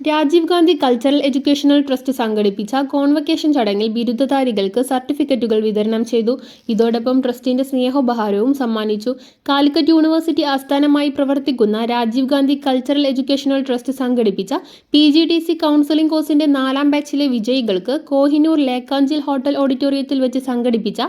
Rajiv Gandhi cultural educational trust സംഘടിപ്പിച്ച convocation ചടങ്ങിൽ ബിരുദധാരികൾക്ക് സർട്ടിഫിക്കറ്റുകൾ വിതരണം ചെയ്തു. ഇതോടൊപ്പം ട്രസ്റ്റിന്റെ സ്നേഹോപഹാരവും സമ്മാനിച്ചു. കാലിക്കറ്റ് യൂണിവേഴ്സിറ്റി ആസ്ഥാനമായി പ്രവർത്തിക്കുന്ന Rajiv Gandhi cultural educational trust സംഘടിപ്പിച്ച P G D C counselling കോഴ്സിന്റെ നാലാം ബാച്ചിലെ വിജയികൾക്ക് കോഹിനൂർ ലേക്കാഞ്ചിൽ ഹോട്ടൽ ഓഡിറ്റോറിയത്തിൽ വെച്ച് സംഘടിപ്പിച്ച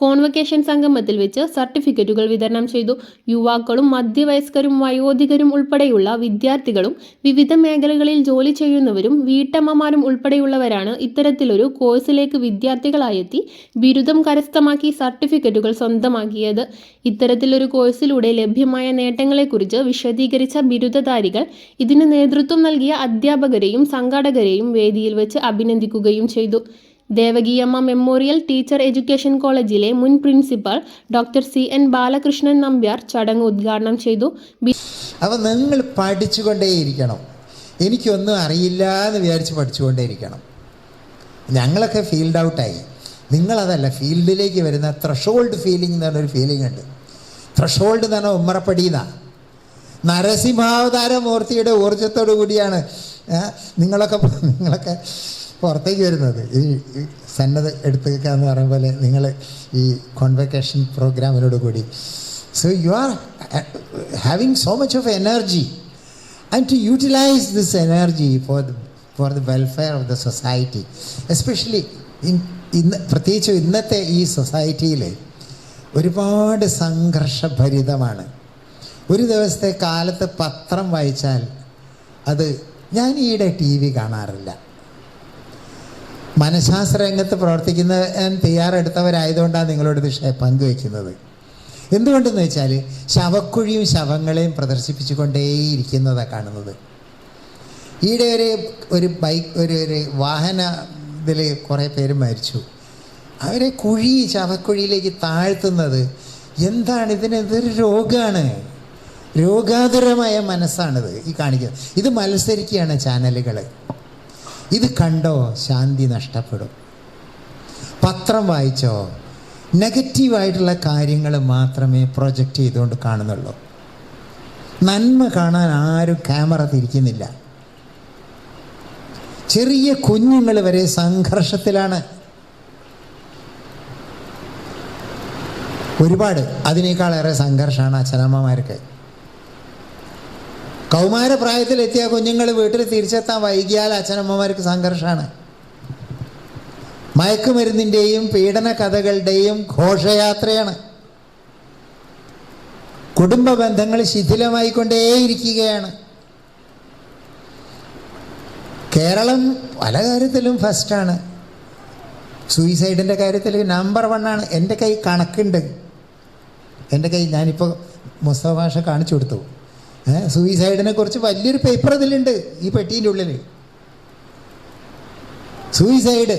കോൺവക്കേഷൻ സംഗമത്തിൽ വെച്ച് സർട്ടിഫിക്കറ്റുകൾ വിതരണം ചെയ്തു. യുവാക്കളും മധ്യവയസ്കരും വയോധികരും ഉൾപ്പെടെയുള്ള വിദ്യാർത്ഥികളും വിവിധ മേഖലകളിൽ ജോലി ചെയ്യുന്നവരും വീട്ടമ്മമാരും ഉൾപ്പെടെയുള്ളവരാണ് ഇത്തരത്തിലൊരു കോഴ്സിലേക്ക് വിദ്യാർത്ഥികളായെത്തി ബിരുദം കരസ്ഥമാക്കി സർട്ടിഫിക്കറ്റുകൾ സ്വന്തമാക്കിയത്. ഇത്തരത്തിലൊരു കോഴ്സിലൂടെ ലഭ്യമായ നേട്ടങ്ങളെക്കുറിച്ച് വിശദീകരിച്ച ബിരുദധാരികൾ ഇതിന് നേതൃത്വം നൽകിയ അധ്യാപകരെയും സംഘാടകരെയും വേദിയിൽ വെച്ച് അഭിനന്ദിക്കുകയും ചെയ്തു. ദേവകിയമ്മ മെമ്മോറിയൽ ടീച്ചർ എഡ്യൂക്കേഷൻ കോളേജിലെ മുൻ principal doctor C N Balakrishnan Nambiar ചടങ്ങ് ഉദ്ഘാടനം ചെയ്തു. അവ നിങ്ങൾ പഠിച്ചുകൊണ്ടേയിരിക്കണം. എനിക്കൊന്നും അറിയില്ല എന്ന് വിചാരിച്ച് പഠിച്ചുകൊണ്ടേയിരിക്കണം. ഞങ്ങളൊക്കെ ഫീൽഡ് ഔട്ടായി നിങ്ങളതല്ല ഫീൽഡിലേക്ക് വരുന്ന ത്രഷോൾഡ് ഫീലിംഗ് എന്ന് പറഞ്ഞൊരു ഫീലിംഗ് ഉണ്ട്. ത്രഷോൾഡ് എന്ന് പറഞ്ഞാൽ ഉമ്മറപ്പടിയെന്നാണ് നരസിംഹാവതാര മൂർത്തിയുടെ ഊർജത്തോടു കൂടിയാണ്. നിങ്ങളൊക്കെ നിങ്ങളൊക്കെ പുറത്തേക്ക് വരുന്നത്. ഈ സന്നദ്ധ എടുത്തേക്കുക എന്ന് പറയുന്ന പോലെ നിങ്ങൾ ഈ കോൺവെക്കേഷൻ പ്രോഗ്രാമിനോട് കൂടി. So you are having so much of energy and to utilise this energy for the for the welfare of the society especially ഇന്ന് പ്രത്യേകിച്ച് ഇന്നത്തെ ഈ സൊസൈറ്റിയിൽ ഒരുപാട് സംഘർഷഭരിതമാണ്. ഒരു ദിവസത്തെ കാലത്ത് പത്രം വായിച്ചാൽ അത് ഞാൻ ഈയിടെ ടി വി കാണാറില്ല. മനഃശാസ്ത്ര രംഗത്ത് പ്രവർത്തിക്കുന്ന തയ്യാറെടുത്തവരായതുകൊണ്ടാണ് നിങ്ങളോട് ഇത് പങ്കുവയ്ക്കുന്നത് എന്തുകൊണ്ടെന്ന് വെച്ചാൽ ശവക്കുഴിയും ശവങ്ങളെയും പ്രദർശിപ്പിച്ചുകൊണ്ടേയിരിക്കുന്നതാണ് കാണുന്നത്. ഈയിടെ ഒരു ഒരു ബൈക്ക് ഒരു ഒരു വാഹന ഇതിൽ കുറേ പേര് മരിച്ചു. അവരെ കുഴി ശവക്കുഴിയിലേക്ക് താഴ്ത്തുന്നത് എന്താണ്? ഇതിന് ഇതൊരു രോഗമാണ് രോഗാതുരമായ മനസ്സാണിത് ഈ കാണിക്കുന്നത്. ഇത് മത്സരിക്കുകയാണ് ചാനലുകൾ ഇത് കണ്ടോ ശാന്തി നഷ്ടപ്പെടും. പത്രം വായിച്ചോ? നെഗറ്റീവായിട്ടുള്ള കാര്യങ്ങൾ മാത്രമേ പ്രൊജക്റ്റ് ചെയ്തുകൊണ്ട് കാണുന്നുള്ളൂ. നന്മ കാണാൻ ആരും ക്യാമറ തിരിക്കുന്നില്ല. ചെറിയ കുഞ്ഞുങ്ങൾ വരെ സംഘർഷത്തിലാണ്. ഒരുപാട് അതിനേക്കാളേറെ സംഘർഷമാണ് അച്ഛനമ്മമാർക്ക്. കൗമാരപ്രായത്തിലെത്തിയ കുഞ്ഞുങ്ങൾ വീട്ടിൽ തിരിച്ചെത്താൻ വൈകിയാൽ അച്ഛനമ്മമാർക്ക് സംഘർഷമാണ് മയക്കുമരുന്നിന്റെയും പീഡന കഥകളുടെയും ഘോഷയാത്രയാണ്. കുടുംബ ബന്ധങ്ങൾ ശിഥിലമായിക്കൊണ്ടേയിരിക്കുകയാണ്. കേരളം പല കാര്യത്തിലും ഫസ്റ്റാണ് സൂയിസൈഡിന്റെ കാര്യത്തിൽ നമ്പർ വണ്ണാണ് എന്റെ കൈ കണക്കുണ്ട്. എന്റെ കൈ ഞാനിപ്പോൾ മുസ്തഫ ഭാഷ കാണിച്ചു കൊടുത്തു. സൂയിസൈഡിനെ കുറിച്ച് വലിയൊരു പേപ്പർ ഇതിലുണ്ട് ഈ പെട്ടീന്റെ ഉള്ളിൽ സൂയിസൈഡ്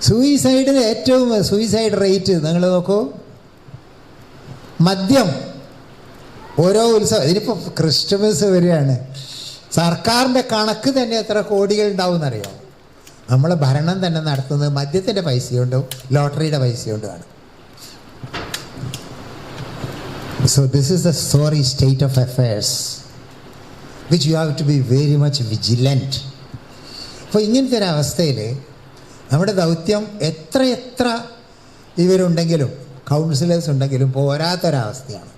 സൂയിസൈഡിന് ഏറ്റവും സൂയിസൈഡ് റേറ്റ് നിങ്ങൾ നോക്കൂ. മദ്യം. ഓരോ ഉത്സവം ഇതിനിപ്പോൾ ക്രിസ്മസ് വരികയാണ് സർക്കാരിന്റെ കണക്ക് തന്നെ എത്ര കോടികൾ ഉണ്ടാവും എന്നറിയാം നമ്മൾ ഭരണം തന്നെ നടത്തുന്നത് മദ്യത്തിന്റെ പൈസ കൊണ്ടും ലോട്ടറിയുടെ പൈസ കൊണ്ടുമാണ് so this is the sorry state of affairs which you have to be very much vigilant. അപ്പോൾ ഇങ്ങനത്തെ ഒരു അവസ്ഥയിൽ നമ്മുടെ ദൗത്യം എത്ര എത്ര ഇവരുണ്ടെങ്കിലും കൗൺസിലേഴ്സ് ഉണ്ടെങ്കിലും പോരാത്തൊരവസ്ഥയാണ്.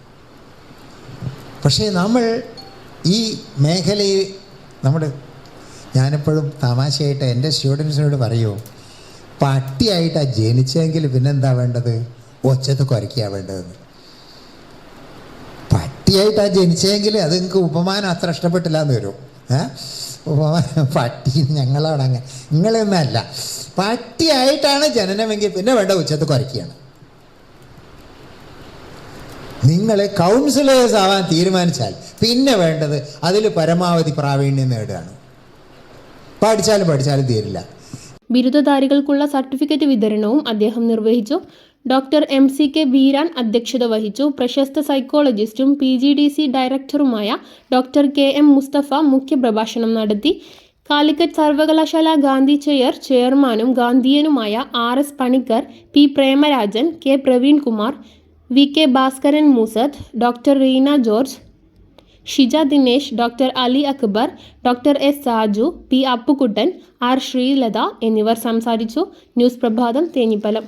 പക്ഷേ നമ്മൾ ഈ മേഖലയിൽ നമ്മുടെ ഞാനെപ്പോഴും തമാശയായിട്ട് എന്റെ സ്റ്റുഡൻസിനോട് പറയൂ പട്ടിയായിട്ടാണ് ജനിച്ചെങ്കിൽ പിന്നെന്താ വേണ്ടത്? ഒച്ചത്ത് കുരയ്ക്കുക വേണ്ടതെന്ന്. പട്ടിയായിട്ടാണ് ജനിച്ചെങ്കിൽ അത് നിങ്ങൾക്ക് ഉപമാനം അത്ര ഇഷ്ടപ്പെട്ടില്ല എന്ന് വരും. ഏഹ് ഉപമാനം പട്ടി ഞങ്ങളാണ് അങ്ങനെ നിങ്ങളൊന്നല്ല പട്ടിയായിട്ടാണ് ജനനമെങ്കിൽ പിന്നെ വേണ്ട ഉച്ചത്ത് കുറയ്ക്കുകയാണ്. നിങ്ങൾ കൗൺസിലേഴ്സ് ആവാൻ തീരുമാനിച്ചാൽ പിന്നെ വേണ്ടത് അതിൽ പരമാവധി പ്രാവീണ്യം നേടുകയാണ്. പഠിച്ചാലും പഠിച്ചാലും തീരില്ല. ബിരുദധാരികൾക്കുള്ള സർട്ടിഫിക്കറ്റ് വിതരണവും അദ്ദേഹം നിർവഹിച്ചു. Doctor M C K Beeran അധ്യക്ഷത വഹിച്ചു. പ്രശസ്ത സൈക്കോളജിസ്റ്റും പി ജി ഡി സി ഡയറക്ടറുമായ ഡോക്ടർ കെ എം മുസ്തഫ മുഖ്യപ്രഭാഷണം നടത്തി. കാലിക്കറ്റ് സർവകലാശാല ഗാന്ധി ചെയർ ചെയർമാനും ഗാന്ധിയനുമായ R S Panicker P Premarajan K Praveenkumar V K Bhaskaran Moosath doctor Reena George Shija Dinesh doctor Ali Akbar doctor S Saju P Appukuttan R Sreelatha എന്നിവർ സംസാരിച്ചു. News പ്രഭാതം തേഞ്ഞിപ്പലം.